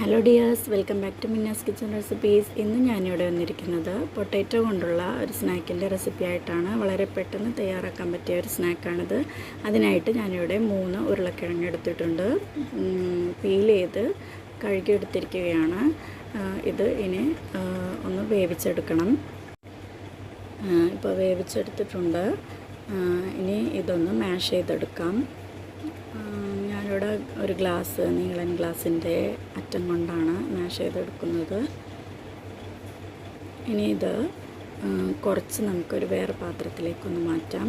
Hello dears welcome back to Minna's kitchen recipes ഇന്ന് ഞാനിവിടെ വന്നിരിക്കുന്നത് പൊട്ടാറ്റോ കൊണ്ടുള്ള ഒരു സ്നാക്കിന്റെ റെസിപ്പി ആയിട്ടാണ്. വളരെ പെട്ടെന്ന് തയ്യാറാക്കാൻ പറ്റിയ ഒരു സ്നാക്കാണിത്. അതിനായിട്ട് ഞാനിവിടെ മൂന്ന് ഉരുളക്കിഴങ്ങ് എടുത്തിട്ടുണ്ട്. പീൽ ചെയ്ത് കഴുകിയെടുത്തിരിക്കുകയാണ്. ഇത് ഇനി ഒന്ന് വേവിച്ചെടുക്കണം. ഇപ്പോൾ വേവിച്ചെടുത്തിട്ടുണ്ട്. ഇനി ഇതൊന്ന് മാഷ് ചെയ്തെടുക്കാം. ഞാനിവിടെ ഒരു ഗ്ലാസ് നീളൻ ഗ്ലാസിന്റെ അറ്റം കൊണ്ടാണ് മാഷ് ചെയ്തെടുക്കുന്നത് ഇനി ഇത് കുറച്ച് നമുക്കൊരു വേറെ പാത്രത്തിലേക്കൊന്ന് മാറ്റാം.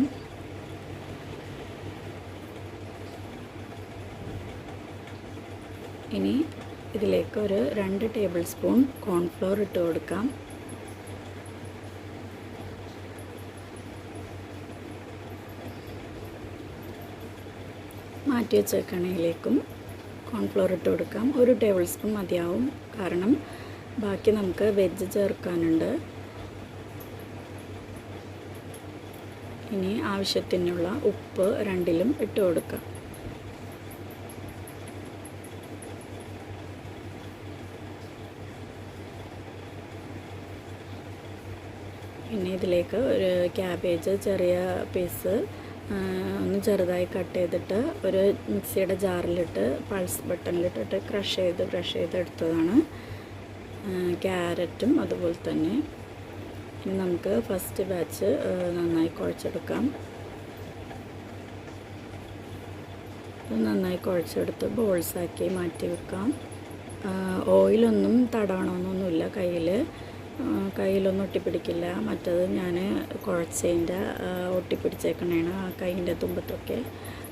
ഇനി ഇതിലേക്ക് ഒരു രണ്ട് ടേബിൾ സ്പൂൺ കോൺഫ്ലോർ ഇട്ട് കൊടുക്കാം. മാറ്റി വെച്ച കണയിലേക്കും കോൺഫ്ലോർ ഇട്ട് കൊടുക്കാം. ഒരു ടേബിൾ സ്പൂൺ മതിയാവും. കാരണം ബാക്കി നമുക്ക് വെജ് ചേർക്കാനുണ്ട്. ഇനി ആവശ്യത്തിനുള്ള ഉപ്പ് രണ്ടിലും ഇട്ട് കൊടുക്കാം. പിന്നെ ഇതിലേക്ക് ഒരു ക്യാബേജ് ചെറിയ പീസ് ഒന്ന് ചെറുതായി കട്ട് ചെയ്തിട്ട് ഒരു മിക്സിയുടെ ജാറിലിട്ട് പൾസ് ബട്ടണിലിട്ടിട്ട് ക്രഷ് ചെയ്ത് ക്രഷ് ചെയ്തെടുത്തതാണ് ക്യാരറ്റും അതുപോലെ തന്നെ. ഇനി നമുക്ക് ഫസ്റ്റ് ബാച്ച് നന്നായി കുഴച്ചെടുക്കാം. നന്നായി കുഴച്ചെടുത്ത് ബോൾസാക്കി മാറ്റി വെക്കാം ഓയിലൊന്നും തടവണമെന്നൊന്നുമില്ല കയ്യിൽ കയ്യിലൊന്നും ഒട്ടിപ്പിടിക്കില്ല. മറ്റത് ഞാൻ കുഴച്ചതിന്റെ ഒട്ടിപ്പിടിച്ചേക്കണേണ് ആ കൈയിന്റെ തുമ്പത്തൊക്കെ.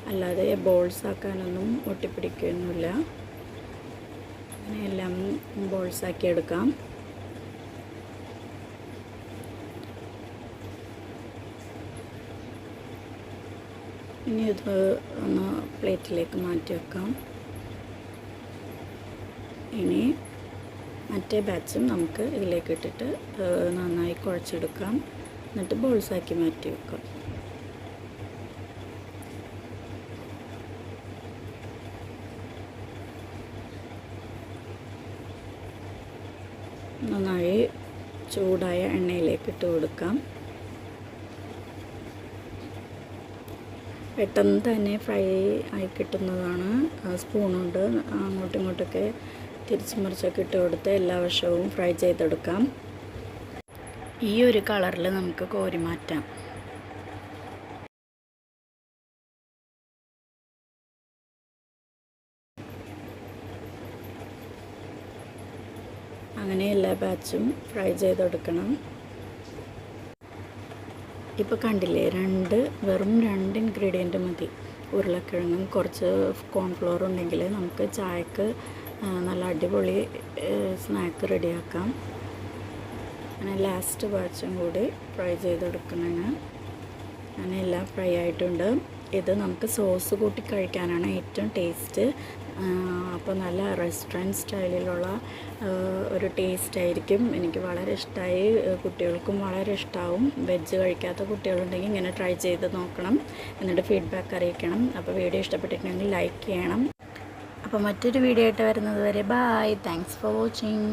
അല്ലാതെ ബോൾസ് ആക്കാനൊന്നും ഒട്ടിപ്പിടിക്കുകയൊന്നുമില്ല അങ്ങനെ എല്ലാം ബോൾസാക്കി എടുക്കാം. ഇനി ഇത് ഒന്ന് പ്ലേറ്റിലേക്ക് മാറ്റി വെക്കാം. ഇനി മറ്റേ ബാച്ചും നമുക്ക് ഇതിലേക്ക് ഇട്ടിട്ട് നന്നായി കുഴച്ചെടുക്കാം. എന്നിട്ട് ബോൾസാക്കി മാറ്റി വെക്കാം. നന്നായി ചൂടായ എണ്ണയിലേക്ക് ഇട്ട് കൊടുക്കാം. പെട്ടെന്ന് തന്നെ ഫ്രൈ ആയി കിട്ടുന്നതാണ്. സ്പൂൺ അങ്ങോട്ടും ഇങ്ങോട്ടൊക്കെ തിരിച്ച് മറിച്ചൊക്കെ ഇട്ട് കൊടുത്ത് എല്ലാ വശവും ഫ്രൈ ചെയ്തെടുക്കാം. ഈ ഒരു കളറിൽ നമുക്ക് കോരി മാറ്റാം. അങ്ങനെ എല്ലാ ബാച്ചും ഫ്രൈ ചെയ്തെടുക്കണം. ഇപ്പോൾ കണ്ടില്ലേ രണ്ട് വെറും രണ്ട് ഇൻഗ്രീഡിയന്റ് മതി. ഉരുളക്കിഴങ്ങും കുറച്ച് കോൺഫ്ലോർ ഉണ്ടെങ്കിൽ നമുക്ക് ചായക്ക് നല്ല അടിപൊളി സ്നാക്ക് റെഡിയാക്കാം. അങ്ങനെ ലാസ്റ്റ് ബാച്ചും കൂടി ഫ്രൈ ചെയ്തെടുക്കണേന് അങ്ങനെ എല്ലാം ഫ്രൈ ആയിട്ടുണ്ട്. ഇത് നമുക്ക് സോസ് കൂട്ടി കഴിക്കാനാണ് ഏറ്റവും ടേസ്റ്റ് അപ്പോൾ നല്ല റെസ്റ്റോറന്റ് സ്റ്റൈലിലുള്ള ഒരു ടേസ്റ്റ് ആയിരിക്കും. എനിക്ക് വളരെ ഇഷ്ടമായി കുട്ടികൾക്കും വളരെ ഇഷ്ടമാവും വെജ് കഴിക്കാത്ത കുട്ടികളുണ്ടെങ്കിൽ ഇങ്ങനെ ട്രൈ ചെയ്ത് നോക്കണം. എന്നിട്ട് ഫീഡ്ബാക്ക് അറിയിക്കണം. അപ്പോൾ വീഡിയോ ഇഷ്ടപ്പെട്ടിട്ടുണ്ടെങ്കിൽ ലൈക്ക് ചെയ്യണം. അപ്പോൾ മറ്റൊരു വീഡിയോ ആയിട്ട് വരുന്നത് വരെ ബായ് താങ്ക്സ് ഫോർ വാച്ചിങ്